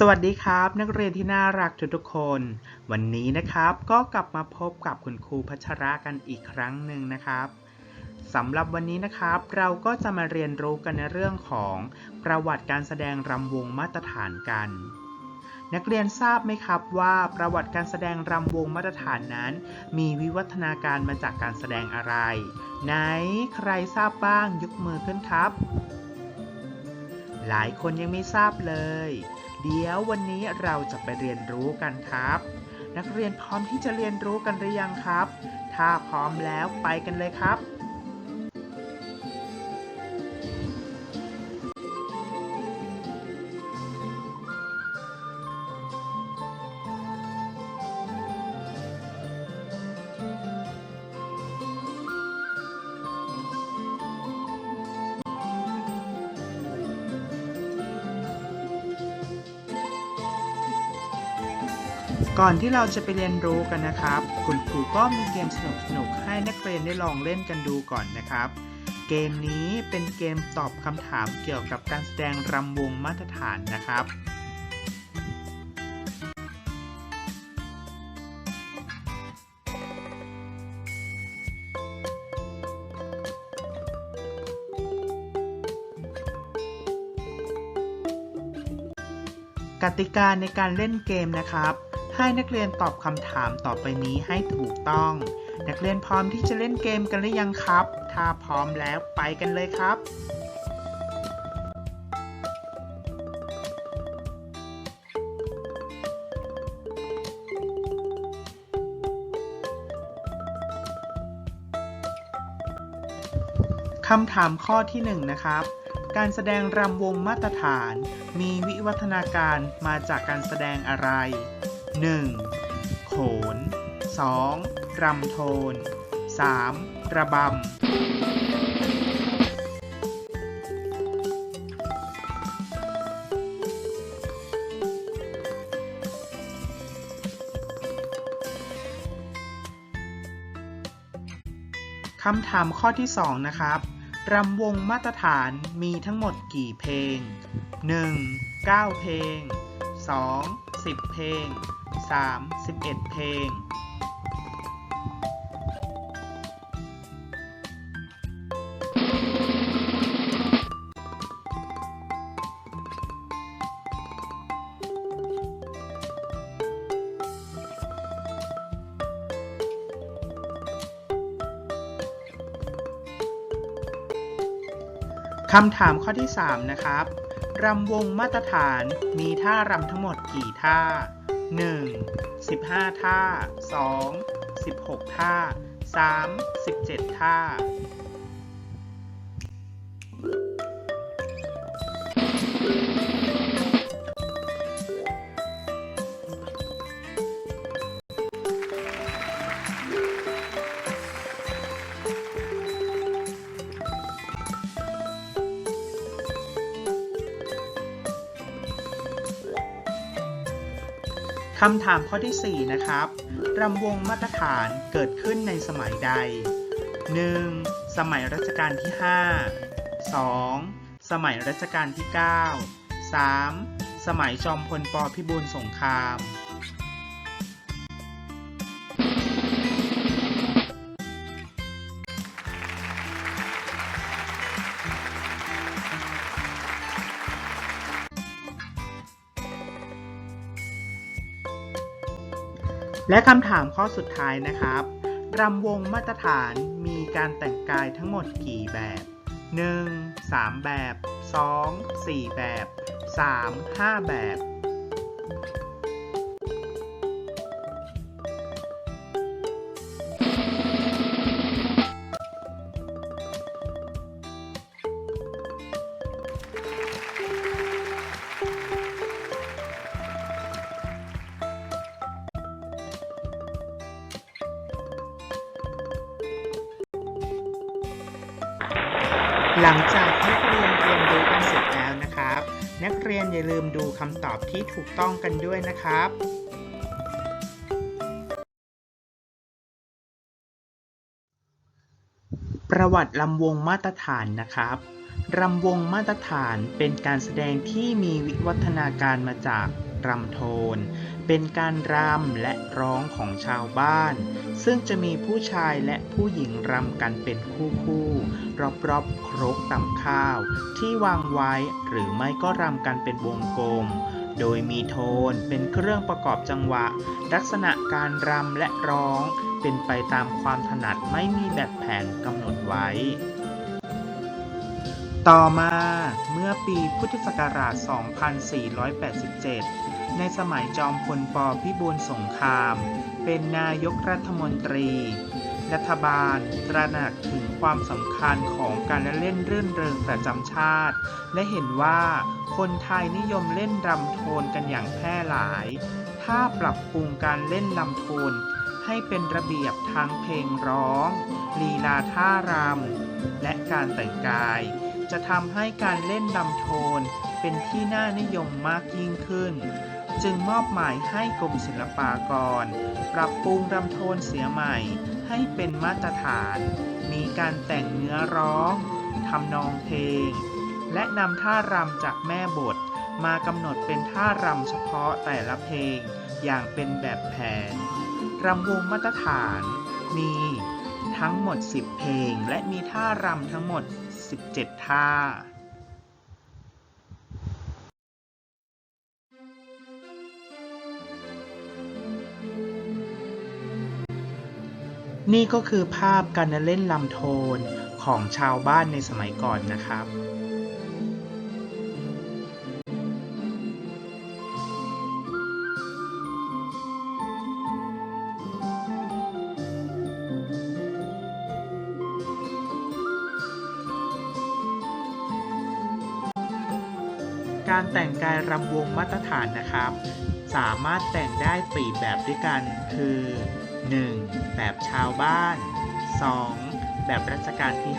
สวัสดีครับ นักเรียนที่น่ารักทุกๆคน วันนี้นะครับก็กลับมาพบกับคุณครูพัชระกันอีกครั้งหนึ่งนะครับสำหรับวันนี้นะครับ เราก็จะมาเรียนรู้กันในเรื่องของประวัติการแสดงรำวงมาตรฐานกัน นักเรียนทราบไหมครับว่าประวัติการแสดงรำวงมาตรฐานนั้น มีวิวัฒนาการมาจากการแสดงอะไร ไหนใครทราบบ้างยกมือขึ้นครับ หลายคนยังไม่ทราบเลย เดี๋ยววันนี้เราจะไปเรียนรู้กันครับ นักเรียนพร้อมที่จะเรียนรู้กันหรือยังครับ ถ้าพร้อมแล้วไปกันเลยครับ ก่อนที่เราจะไปเรียนรู้กันนะครับ คุณครูก็มีเกมสนุกๆให้นักเรียนได้ลองเล่นกันดูก่อนนะครับ เกมนี้เป็นเกมตอบคำถามเกี่ยวกับการแสดงรำวงมาตรฐานนะครับกติกาในการเล่นเกมนะครับ ให้นักเรียนตอบคำถามต่อไปนี้ให้ถูกต้อง นักเรียนพร้อมที่จะเล่นเกมกันหรือยังครับ ถ้าพร้อมแล้วไปกันเลยครับ คำถามข้อที่ 1 นะครับการแสดงรำวงมาตรฐาน มีวิวัฒนาการมาจากการแสดงอะไร 1. โขน 2. รำโทน 3. ระบำ คำถามข้อที่ 2 นะครับรำวงมาตรฐานมีทั้งหมดกี่เพลง 1. 9 เพลง 2. 10 เพลง 3. 11 เพลง คำถามข้อที่ 3 นะครับ รำวงมาตรฐานมีท่ารำทั้งหมดกี่ท่า 1. 15 ท่า 2. 16 ท่า 3. 17 ท่า คำถามข้อที่ 4 นะครับรำวงมาตรฐานเกิดขึ้นในสมัยใด 1. สมัยรัชกาลที่ 5 2. สมัยรัชกาลที่ 9 3. สมัยจอมพลปพิบูลสงคราม และคำถามข้อสุดท้ายนะครับรำวงมาตรฐานมีการแต่งกายทั้งหมดกี่แบบ 1. 3 แบบ 2. 4 แบบ 3. 5 แบบ หลังจากนักเรียนเรียนรู้กันเสร็จแล้วนะครับ นักเรียนอย่าลืมดูคำตอบที่ถูกต้องกันด้วยนะครับประวัติลำวงมาตรฐานนะครับรำวงมาตรฐานเป็นการแสดงที่มีวิวัฒนาการมาจาก รำโทน เป็นการรำและร้องของชาวบ้าน ซึ่งจะมีผู้ชายและผู้หญิงรำกันเป็นคู่คู่รอบๆครกตำข้าว ที่วางไว้หรือไม่ก็รำกันเป็นวงกลม โดยมีโทนเป็นเครื่องประกอบจังหวะ ลักษณะการรำและร้องเป็นไปตามความถนัดไม่มีแบบแผนกำหนดไว้ต่อมาเมื่อปีพุทธศักราช 2487 ในสมัยจอมพลปพิบูลสงคราม เป็นนายกรัฐมนตรี รัฐบาลตระหนักถึงความสำคัญของการเล่นรื่นเริงประจำชาติ และเห็นว่าคนไทยนิยมเล่นรำโทนกันอย่างแพร่หลาย ถ้าปรับปรุงการเล่นลำโทนให้เป็นระเบียบทั้งเพลงร้อง ลีลาท่ารำ และการแต่งกาย จะทำให้การเล่นลำโทนเป็นที่น่านิยมมากยิ่งขึ้น จึงมอบหมายให้กรมศิลปากร ปรับปรุงลำโทนเสียใหม่ให้เป็นมาตรฐาน มีการแต่งเนื้อร้องทำนองเพลง และนำท่ารำจากแม่บท มากำหนดเป็นท่ารำเฉพาะแต่ละเพลงอย่างเป็นแบบแผน รำวงมาตรฐาน มีทั้งหมด 10 เพลง และมีท่ารำทั้งหมด 17 ท่า นี่ก็คือภาพการเล่นลำโทนของชาวบ้านในสมัยก่อนนะครับการแต่งกายรำวงมาตรฐานนะครับ สามารถแต่งได้สี่แบบด้วยกัน คือ 1. แบบชาวบ้าน 2. แบบรัชกาลที่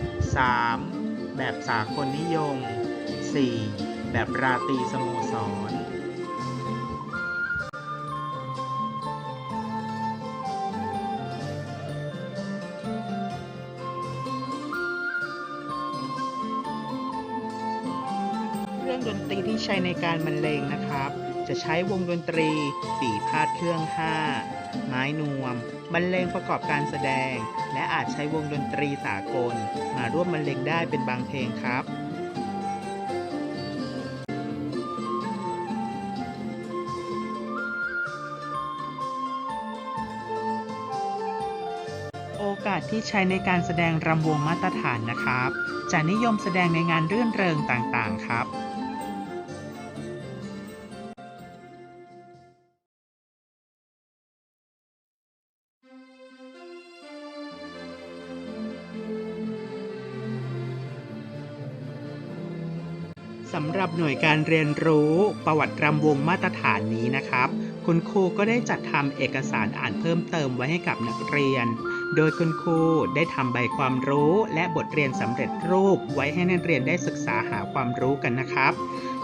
5 3. แบบสากลนิยม 4. แบบราตรีสโมสรเครื่องดนตรีที่ใช้ในการบรรเลงนะครับ จะใช้วงดนตรีปีพาดเครื่อง 5 ไม้นวมบรรเลงประกอบการแสดง และอาจใช้วงดนตรีสากล มาร่วมบรรเลงได้เป็นบางเพลงครับโอกาสที่ใช้ในการแสดงรำวงมาตรฐานนะครับ จะนิยมแสดงในงานเรื่นเริงต่างๆ ครับ สำหรับหน่วยการเรียนรู้ประวัติรำวงมาตรฐานนี้นะครับ คุณครูก็ได้จัดทำเอกสารอ่านเพิ่มเติมไว้ให้กับนักเรียน โดยคุณครูได้ทำใบความรู้และบทเรียนสำเร็จรูปไว้ให้นักเรียนได้ศึกษาหาความรู้กันนะครับ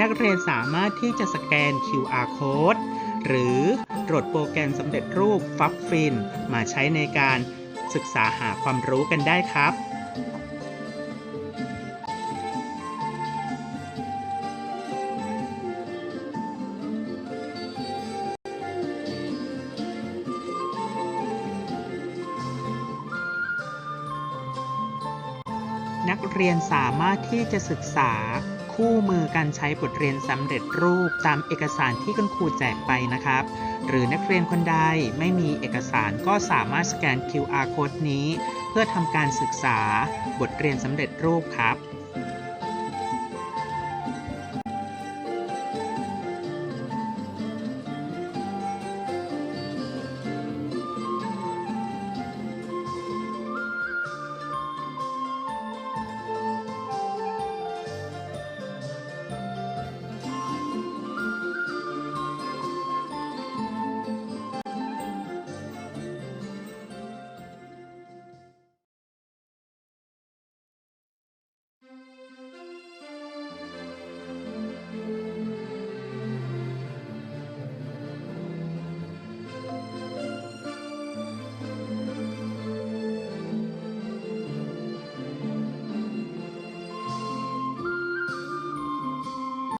นักเรียนสามารถที่จะสแกน QR code หรือโหลดโปรแกรมสำเร็จรูปฟับฟิน มาใช้ในการศึกษาหาความรู้กันได้ครับ นักเรียนสามารถที่จะศึกษาคู่มือการใช้บทเรียนสำเร็จรูปตามเอกสารที่คุณครูแจกไปนะครับ หรือนักเรียนคนใดไม่มีเอกสารก็สามารถสแกน QR code นี้ เพื่อทำการศึกษาบทเรียนสำเร็จรูปครับ